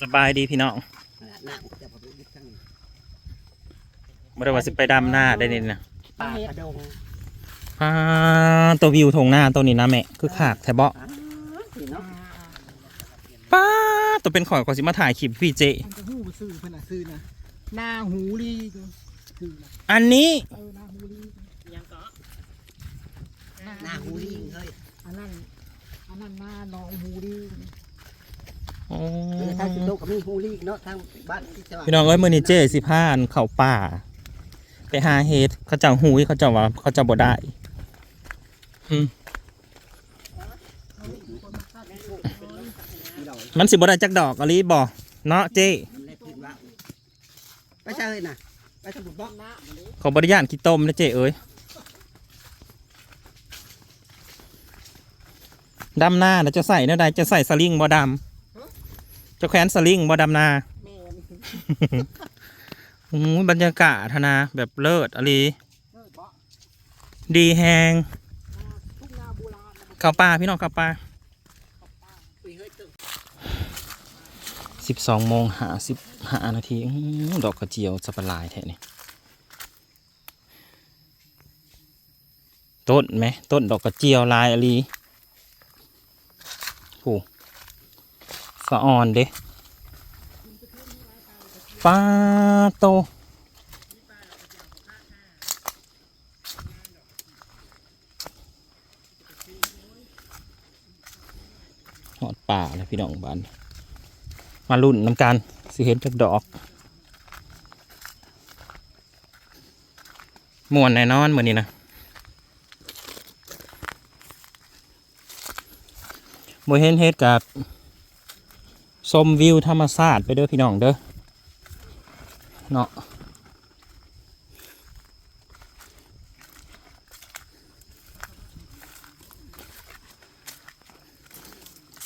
สบายดีพี่น้องน้ำจะพอไปยึดข้างนี้บ่ได้ว่าสิไปดำหน้าได้นี่นะป่ากระดงอ่าตัววิวทงหน้าตัวนี้นะแม่คือขากแทบเบาะอ้าวนี่เนาะป้าดตัวเป็นข่อยขอยสิมาถ่ายคลิปพี่เจมันจะหู้ซื้อเพิ่นน่ะซื้อนะหน้าหูลีซื้อนะอันนี้เออหน้าหูลีหน้าหูลิงเฮ้ยอันนั้นอันนั้นหน้าน้องหูลี โอ้เออทางสิโตก็มีหูลิงเนาะทางบ้านที่จะว่าพี่น้องเอ้ยมื้อนี้เจสิพานเข้าป่า ไปหาเฮ็ดเขาเจ้าหูยเขาเจ้าว่าเขาเจ้าบ่ได้อืมที่เรามันสิบ่ได้จักดอกอะลีบ่เนาะเจมันได้พื้นว่าไปใช่เลยนะไปสมุดบ้องนะขอบริญาตขี้ต้มนะเจเอ้ยดำหน้านะจะใส่เนื้อใดจะใส่สลิงบ่ดำ จะแขวนสลิงบ่ดำนาแม่นโอ้ยบรรยากาศธนาแบบเลิศอะลีเออบ่ดีแฮงทุกหน้าโบราณนะข้าวปลาพี่น้องข้าวปลา อุ้ยเฮ้ยตึกสิบสองโมงหาสิบหานาทีอื้อดอกกระเจียวสับปะรายแท้นี่ต้นไหมต้นดอกกระเจียวลายอะลีโอ้ สะออนเด้ปลาโตหอดป่าเลยพี่น้องบ้านมาลุ่นน้ำกันสิเห็นจากดอกม่วนแน่นอนเหมือนนี้นะโมเห็นเฮ็ดกับ ชมวิวธรรมชาติไปเด้อพี่น้องเด้อเนาะ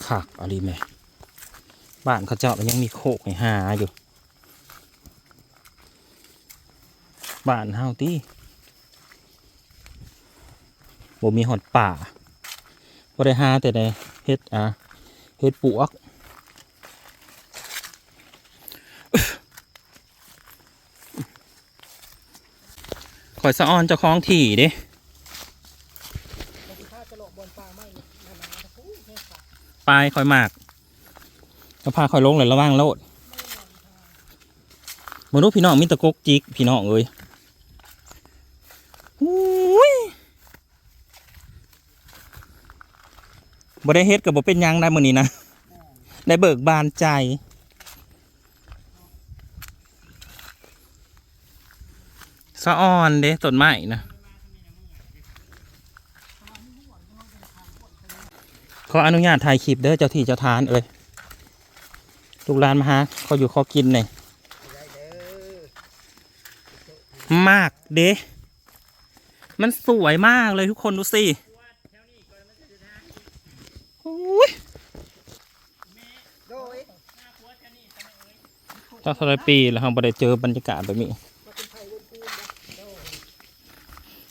คักอะไรแม่บ้านเขาเจาะมันยังมีโคกให้หาอยู่บ้านเฮาตี้บ่มีหอดป่าบ่ได้หาแต่ได้เฮ็ดอะเฮ็ดปวก อยสะออนเจ้าของที่เด้ปลาไม่นานานะโอ้ยแม่ค่ะปลายข่อยมากแล้วพาข่อยลงเลยระว่างโลดมนุษย์พี่น้องมีแตะกกจิกพี่น้องเอ้ยอุ้ยบ่ได้เฮ็ดกับบ่เป็นยังได้มื้อนี้นะ ได้เบิกบานใจะออนเด้ต้นไม้นะขออนุญาตถ่ายคลิปเด้อเจ้าที่เจ้าทานเอ้ยลูกหลานมาหาเขาอยู่เขากินเลยมากเด้มันสวยมากเลยทุกคนดูสิโอ้ยโดยตั้งเท่าไรปีแล้วเราบ่ได้เจอบรรยากาศแบบนี้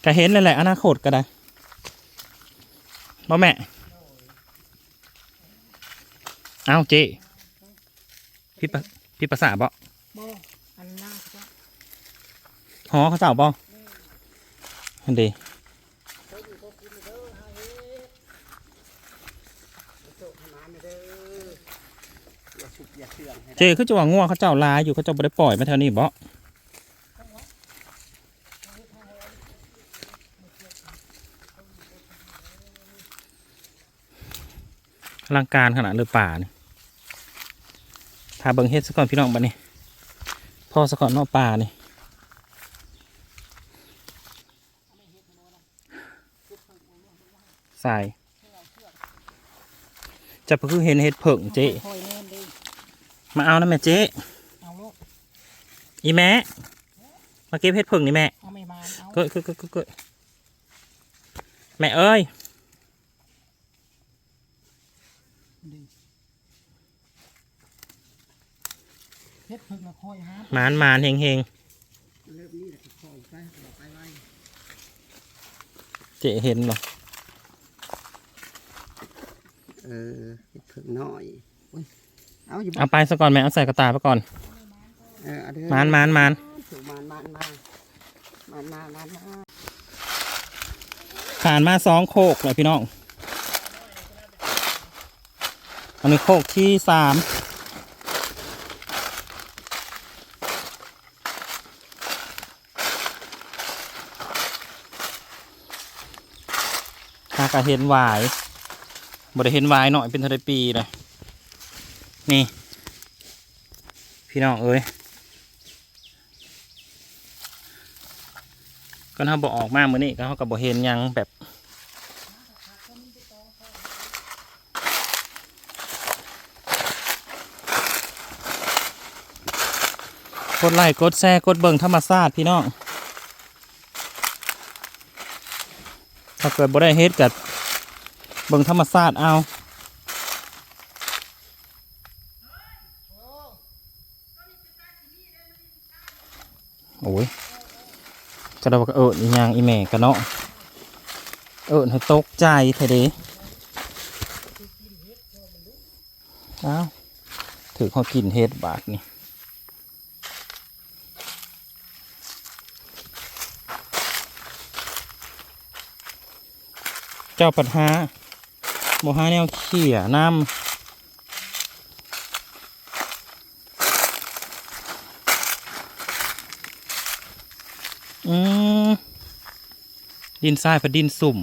ก็เห็นเลยแหละอนาคตก็ได้บ่แม่ เอ้าเจพี่ปะพี่ภาษาบ่บ่อันหน้าก็หอเขาเจ้าบ่อันดีจีเด้ออย่าฉุกอย่าเชื่องให้เจคือจะว่าง่วงเขาเจ้าลายอยู่เขาเจ้าบ่ได้ปล่อยมาแถวนี้บ่ อลังการขนาดเลยป่านี่ถ้าเบิ่งเฮ็ดซะก่อนพี่น้องบัดนี้พ่อซะก่อนเนอกป่านี่ใส่จะเพิ่งเห็นเฮ็ดเผิงเจ๊คอยแน่นเลยมาเอานะแม่เจ๊เอาโลกอีแม่มาเก็บเห็ดผึ่งนี่แม่เอาไม่มาเอาเกิดเกิดเกิดเกิดเกิดแม่เอ้ย เฮ็ดเพิ่งละคอยฮะหมานหมานเฮงเฮงเริ่มนี่แหละคือของไปต่อไปไว้เจ๊เห็นเหรอเออเพิ่งน้อยอุ้ยเอาอยู่บ่เอาไปซะก่อนแม่เอาใส่กระตาไปก่อนเออเอาเด้อมานมานมานถูกมานมานมานมานมานมานมานผ่านมาสองโคกเลยพี่น้องอันนี้โคกที่สาม กะเห็นวายบ่ได้เห็นวายหน่อยเป็นเท่าไรปีเลยนี่ พี่น้องเอ้ยก็ถ้าบอกออกมาเมื่อนี้ก็เขาก็บอกเห็นยังแบบกดไลค์กดแชร์กดเบิ่งธรรมศาสตร์พี่น้อง ถ้าเกิดบ่ได้เฮ็ดกับเบิ่งธรรมศาสตร์เอาโอ้ยกระดดเอิญอีหยังอีแม่กันเนาะเอิญให้ตกใจเถอะเด้อ้าวถือเขากินเฮ็ดบาทนี่ เจ้าปัญหาโมหาแนวเขี่ยน้ำอืมดินทรายกับดินสุ่ม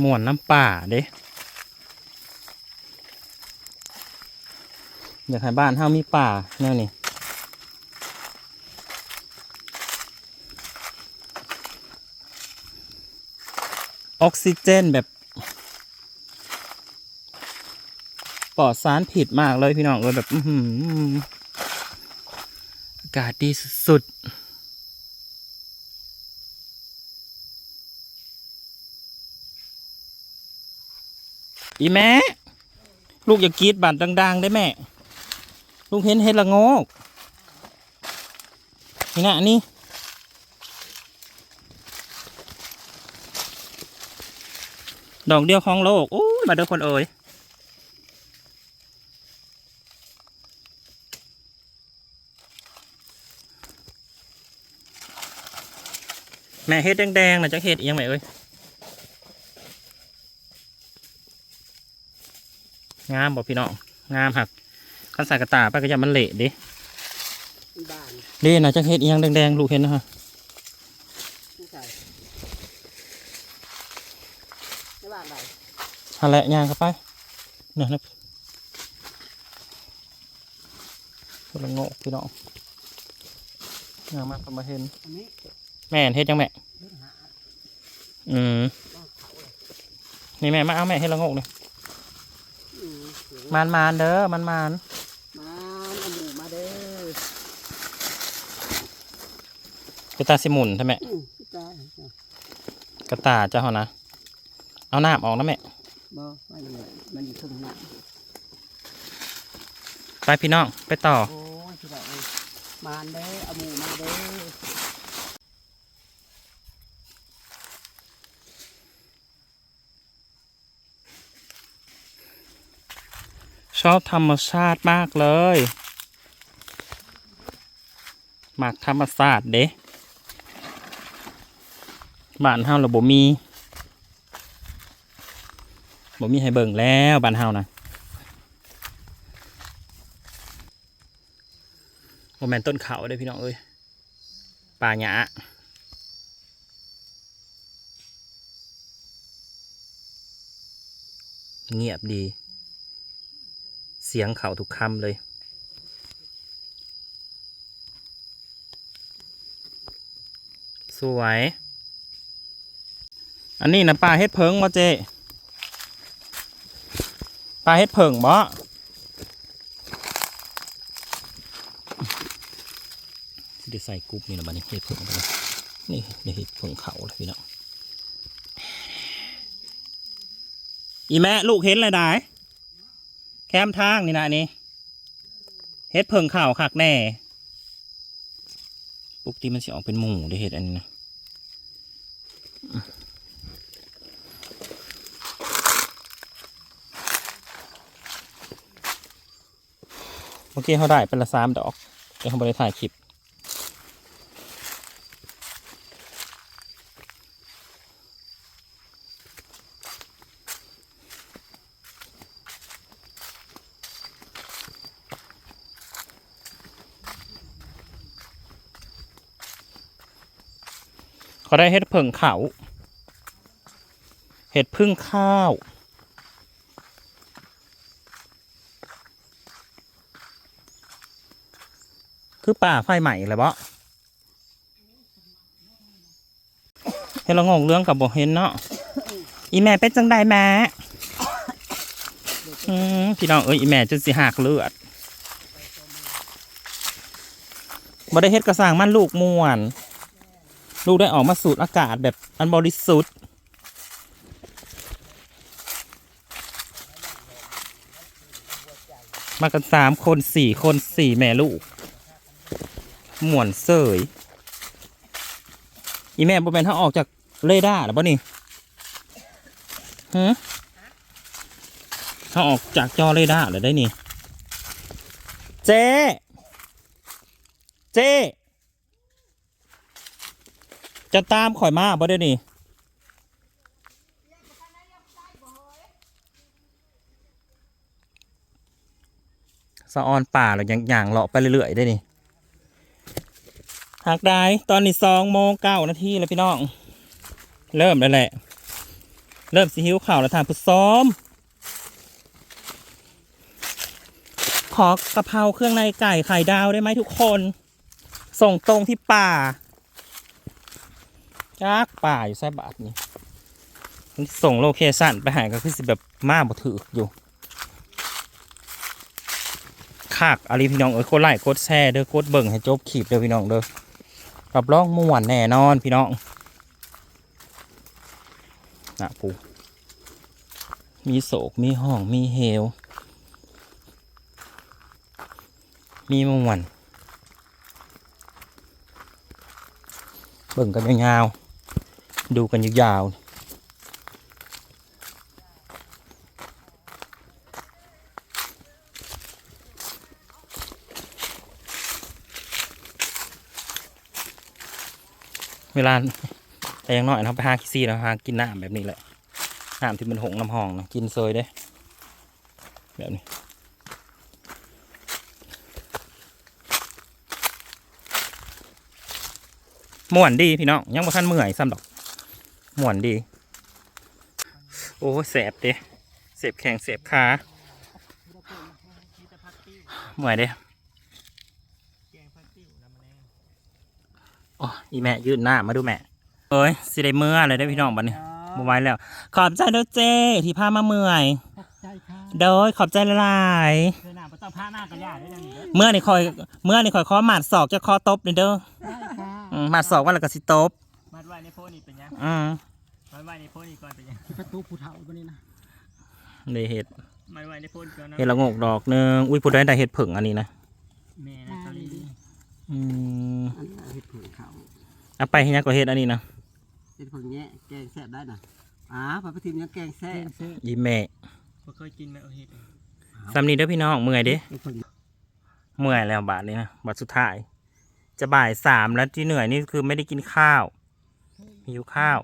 หมวนน้ำป่าเด้อยากให้บ้านเฮามีป่าแนวนี้ออกซิเจนแบบปลอดสารผิดมากเลยพี่น้องเลยแบบอื้อหือากาศดีสุดๆ อีแม่ ลูกอย่ากรีดบันดัง ๆ ได้แม่ ลูกเห็นเห็ดละโงกนี่นะอันนี้ดอกเดียวของโลกโอ้ยมาเด้อคนเอ่ยแม่เฮ็ดแดงๆนะจักเฮ็ดอียังแม่เอ้ย งามบอกพี่น้องงามหักคันส่กระตาไปก็อย่ามันเละเดิบ้เด่นะจักเฮ็ดอียังแดงๆลูกเห็นนะฮะผู้ชายในบ้านไหนหันแหละย่างเข้าไปเนี่ยนะคนละโงกพี่น้องยางมาประมาเห็นแม่นเฮ็ดยังแม่อืมนี่แม่มาเอาแม่เฮ็ดละโงกนี่อื มเดี๋ยวมานมานๆเด้อมันมานมาเอาหมูมาเด้อกระตาสิหมุนใช่ไหมอืมพี่ตายกระตาเจ้าเหรอนะ เอาน้ำออกนะแม่ บ่ว่าอย่างไรมันอยู่ตรงนั้นไปพี่น้องไปต่อ โอ้ยพี่ตายเอ้ยมาเด้อเอาหมูมาเด้อ ชอบธรรมชาติมากเลยหมักธรรมศาสตร์เด้บ้านเฮาเราบ่มีบ่มีให้เบิ่งแล้วบ้านเฮานะโมแมนต้นเขาเด้พี่น้องเอ้ยป่าหยาเงียบดี เสียงเขาทุกคำเลย สวย อันนี้นะปลาเฮ็ดเพิงบ่เจปลาเฮ็ดเพิงบ่สิได้ใส่กรุ๊ปนี่นะบัดนี้เฮ็ดเพิงบัดนี้นี่เดี๋ยวเฮ็ดเพิงเขาเลยพี่น้องอีแม่ลูกเห็นอะไรได้ แคมทางนี่นะนี่เฮ็ดเพิงข่าวคักแน่ปกติมันสิออกเป็นหมูได้เห็ดอันนี้นะเมื่อกี้เขาได้เป็นละสามดอกแต่เขาไม่ได้ถ่ายคลิป เขาได้เห็ดเผิงเขาเห็ดพึ่งข้าวคือป่าไฟใหม่เลยบ่เห็นเรางงเรื่องกับบ่เห็นเนาะ อีแม่เป็นจังใดแม่พี่น้องเอ้ยอีแม่จนสิหักเลือดบ่ได้เฮ็ดกระสางมันลูกม่วน ลูกได้ออกมาสูดอากาศแบบอันบริสุทธิ์มากันสามคนสี่คนสี่แม่ลูกหมวนเสยอีแม่บ่เป็นถ้าออกจากเรดาร์หรือป่นี่ฮะถ้าออกจากจอเรดาร์เลยได้นี่ เจ๊ เจ๊ จะตามข่อยมาบ่ได้นี่สะออนป่าหรือยังอย่างเลาะไปเรื่อยๆได้นี่หากได้ตอนนี้สองโมงเก้านาทีแล้วพี่น้อง เริ่มแล้วแหละ เริ่มสิหิวข่าวแล้วทางผู้ซ้อม ขอกะเพราเครื่องในไก่ไข่ดาวได้ไหมทุกคน ส่งตรงที่ป่า จากป่าอยู่ไซบาทนี่มันส่งโลเคชั่นไปหาก็คือสิแบบมาบ่ถืออยู่คากอะไรพี่น้องเอ้ยกดไลค์กดแชร์เด้อกดเบิ่งให้จบคลิปเด้อพี่น้องเด้อรับรองม่วนแน่นอนพี่น้องนะปูมีโศกมีห้องมีเฮวมีม่วนเบิ่งกันยาวๆ ดูกันยาวๆเวลาแต่ยังน้อยเราไปหาซี่เราหากินน้ำแบบนี้แหละน้ำที่มันหงน้ำหองนะกินเซยได้แบบนี้ม่วนดีพี่น้องยังบ่ทันเมื่อยซ้ำดอก ม่วนดี โอ้ยแสบเด้เสบแข้งเสบขาเมื่อยเด้โอ้อีแม่ยืนหน้ามาดูแม่เอ้ยสิได้เมื่อเลยได้อพี่น้องบัดนี้บ่ไหวแล้ว ขอบใจเด้อเจ้ที่พามาเมื่อยขอบใจค่ะโดยขอบใจละลายเดินหน้าพระเจ้าพระหน้ากระยาได้ยังไงเมื่อนี่คอยเมื่อนี่คอยขอหมัดศอกจะคอตบนี่เด้อได้ค่ะอืมหมัดศอกว่าแล้วก็สิตบมาไหวในโพนี่เป็นยังอืม มาไหวในโพนี่ก่อนเป็นยังประตูผู้เฒ่าตัวนี้นะได้เห็ดมาไหวในโพนี่ก่อนนะเห็ดละโงกดอกหนึงอุ้ยพูดได้ได้เห็ดผึ่งอันนี้นะแม่นะเขาลีอืมอันนี้เห็ดผึ่งเขาเอาไปให้ยักก็เห็ดอันนี้นะเห็ดผึ่งแง่แกงแซ่บได้นะอ่าพระพิทิมยังแกงแซ่เส้บนเส้นยีแม่บ่เคยกินไหมเอาเห็ดสำนีเด้อพี่น้องเมื่อยเด้เห็ดผึ่งเมื่อยแล้วบาทนี้นะบาทสุดท้าย จะบ่ายสามแล้วที่เหนื่อยนี่คือไม่ได้กินข้าวหิวข้าว